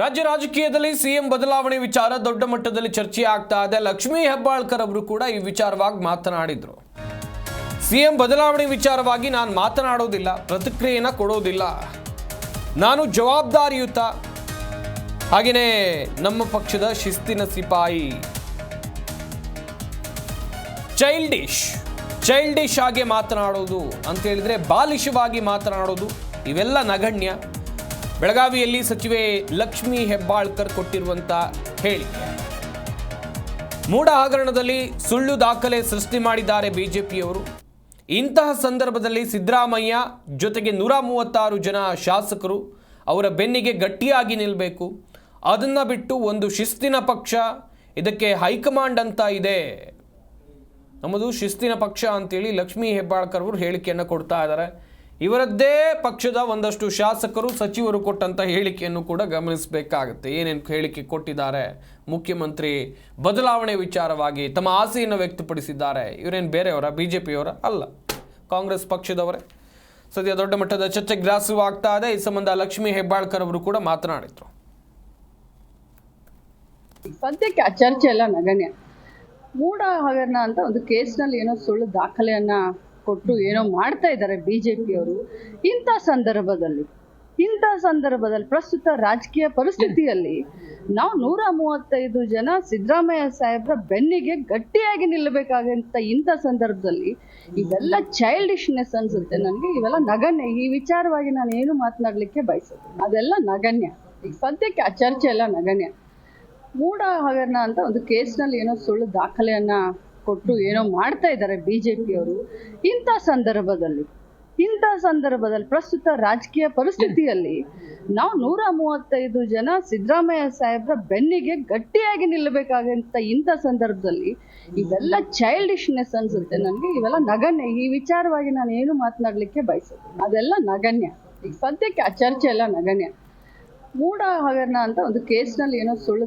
ರಾಜ್ಯ ರಾಜಕೀಯದಲ್ಲಿ ಸಿಎಂ ಬದಲಾವಣೆ ವಿಚಾರ ದೊಡ್ಡ ಮಟ್ಟದಲ್ಲಿ ಚರ್ಚೆ ಆಗ್ತಾ ಇದೆ. ಲಕ್ಷ್ಮೀ ಹೆಬ್ಬಾಳ್ಕರ್ ಅವರು ಕೂಡ ಈ ವಿಚಾರವಾಗಿ ಮಾತನಾಡಿದ್ರು. ಸಿಎಂ ಬದಲಾವಣೆ ವಿಚಾರವಾಗಿ ನಾನು ಮಾತನಾಡೋದಿಲ್ಲ, ಪ್ರತಿಕ್ರಿಯೆನ ಕೊಡೋದಿಲ್ಲ. ನಾನು ಜವಾಬ್ದಾರಿಯುತ. ಹಾಗೆಯೇ ನಮ್ಮ ಪಕ್ಷದ ಶಿಸ್ತಿನ ಸಿಪಾಯಿ. ಚೈಲ್ಡಿಶ್ ಚೈಲ್ಡಿಶ್ ಆಗಿ ಮಾತನಾಡೋದು ಅಂತ ಹೇಳಿದ್ರೆ ಬಾಲಿಶವಾಗಿ ಮಾತನಾಡೋದು ಇವೆಲ್ಲ ನಗಣ್ಯ. ಬೆಳಗಾವಿಯಲ್ಲಿ ಸಚಿವೆ ಲಕ್ಷ್ಮಿ ಹೆಬ್ಬಾಳ್ಕರ್ ಕೊಟ್ಟಿರುವಂತ ಹೇಳಿಕೆ. ಮೂಡ ಹಗರಣದಲ್ಲಿ ಸುಳ್ಳು ದಾಖಲೆ ಸೃಷ್ಟಿ ಮಾಡಿದ್ದಾರೆ ಬಿಜೆಪಿಯವರು. ಇಂತಹ ಸಂದರ್ಭದಲ್ಲಿ ಸಿದ್ದರಾಮಯ್ಯ ಜೊತೆಗೆ ನೂರ ಮೂವತ್ತಾರು ಜನ ಶಾಸಕರು ಅವರ ಬೆನ್ನಿಗೆ ಗಟ್ಟಿಯಾಗಿ ನಿಲ್ಲಬೇಕು ಅದನ್ನು ಬಿಟ್ಟು ಒಂದು ಶಿಸ್ತಿನ ಪಕ್ಷ ಇದಕ್ಕೆ ಹೈಕಮಾಂಡ್ ಅಂತ ಇದೆ. ನಮ್ಮದು ಶಿಸ್ತಿನ ಪಕ್ಷ ಅಂತೇಳಿ ಲಕ್ಷ್ಮೀ ಹೆಬ್ಬಾಳ್ಕರ್ ಅವರು ಹೇಳಿಕೆಯನ್ನು ಕೊಡ್ತಾ ಇದ್ದಾರೆ. ಇವರದ್ದೇ ಪಕ್ಷದ ಒಂದಷ್ಟು ಶಾಸಕರು ಸಚಿವರು ಕೊಟ್ಟಂತ ಹೇಳಿಕೆಯನ್ನು ಕೂಡ ಗಮನಿಸಬೇಕಾಗುತ್ತೆ. ಏನೇನು ಹೇಳಿಕೆ ಕೊಟ್ಟಿದ್ದಾರೆ? ಮುಖ್ಯಮಂತ್ರಿ ಬದಲಾವಣೆ ವಿಚಾರವಾಗಿ ತಮ್ಮ ಆಸೆಯನ್ನು ವ್ಯಕ್ತಪಡಿಸಿದ್ದಾರೆ. ಇವರೇನು ಬೇರೆಯವರ? ಬಿ ಜೆ ಪಿಯವರ ಅಲ್ಲ. ಕಾಂಗ್ರೆಸ್ ಪಕ್ಷದವರೇ. ಸದ್ಯ ದೊಡ್ಡ ಮಟ್ಟದ ಚರ್ಚೆ ಗ್ರಾಸವಾಗ್ತಾ ಇದೆ. ಈ ಸಂಬಂಧ ಲಕ್ಷ್ಮಿ ಹೆಬ್ಬಾಳ್ಕರ್ ಅವರು ಕೂಡ ಮಾತನಾಡಿದ್ರು. ಸದ್ಯಕ್ಕೆ ಆ ಚರ್ಚೆ ಎಲ್ಲ ನಗಣ್ಯ. ಮೂಡ ಹಗರಣ ಅಂತ ಒಂದು ಕೇಸ್ನಲ್ಲಿ ಏನೋ ಸುಳ್ಳು ದಾಖಲೆಯನ್ನ ಕೊಟ್ಟು ಏನೋ ಮಾಡ್ತಾ ಇದ್ದಾರೆ ಬಿ ಜೆ ಪಿಯವರು ಇಂಥ ಸಂದರ್ಭದಲ್ಲಿ ಇಂಥ ಸಂದರ್ಭದಲ್ಲಿ ಪ್ರಸ್ತುತ ರಾಜಕೀಯ ಪರಿಸ್ಥಿತಿಯಲ್ಲಿ ನಾವು ನೂರ ಮೂವತ್ತೈದು ಜನ ಸಿದ್ದರಾಮಯ್ಯ ಸಾಹೇಬ್ರ ಬೆನ್ನಿಗೆ ಗಟ್ಟಿಯಾಗಿ ನಿಲ್ಲಬೇಕಾಗಂತ ಇಂಥ ಸಂದರ್ಭದಲ್ಲಿ ಇವೆಲ್ಲ ಚೈಲ್ಡಿಶ್ನೆಸ್ ಅನ್ಸುತ್ತೆ ನನಗೆ. ಇವೆಲ್ಲ ನಗಣ್ಯ. ಈ ವಿಚಾರವಾಗಿ ನಾನು ಏನು ಮಾತನಾಡಲಿಕ್ಕೆ ಬಯಸುತ್ತೆ ಅದೆಲ್ಲ ನಗಣ್ಯ. ಈಗ ಸದ್ಯಕ್ಕೆ ಆ ಚರ್ಚೆ ಎಲ್ಲ ನಗಣ್ಯ. ಮೂಢ ಹಗರಣ ಅಂತ ಒಂದು ಕೇಸ್ನಲ್ಲಿ ಏನೋ ಸುಳ್ಳು ದಾಖಲೆಯನ್ನ ಕೊಟ್ಟು ಏನೋ ಮಾಡ್ತಾ ಇದ್ದಾರೆ ಬಿ ಜೆ ಪಿಯವರು ಇಂಥ ಸಂದರ್ಭದಲ್ಲಿ. ಇಂಥ ಸಂದರ್ಭದಲ್ಲಿ ಪ್ರಸ್ತುತ ರಾಜಕೀಯ ಪರಿಸ್ಥಿತಿಯಲ್ಲಿ ನಾವು ನೂರ ಮೂವತ್ತೈದು ಜನ ಸಿದ್ದರಾಮಯ್ಯ ಸಾಹೇಬ್ರ ಬೆನ್ನಿಗೆ ಗಟ್ಟಿಯಾಗಿ ನಿಲ್ಲಬೇಕಾಗಂತ ಇಂಥ ಸಂದರ್ಭದಲ್ಲಿ ಇವೆಲ್ಲ ಚೈಲ್ಡಿಶ್ನೆಸ್ ಅನ್ಸುತ್ತೆ ನನಗೆ. ಇವೆಲ್ಲ ನಗಣ್ಯ. ಈ ವಿಚಾರವಾಗಿ ನಾನು ಏನು ಮಾತನಾಡಲಿಕ್ಕೆ ಬಯಸುತ್ತೆ ಅದೆಲ್ಲ ನಗಣ್ಯ. ಈಗ ಸದ್ಯಕ್ಕೆ ಆ ಚರ್ಚೆ ಎಲ್ಲ ನಗಣ್ಯ. ಮೂಡ ಹಗರಣ ಅಂತ ಒಂದು ಕೇಸ್ನಲ್ಲಿ ಏನೋ ಸುಳ್ಳು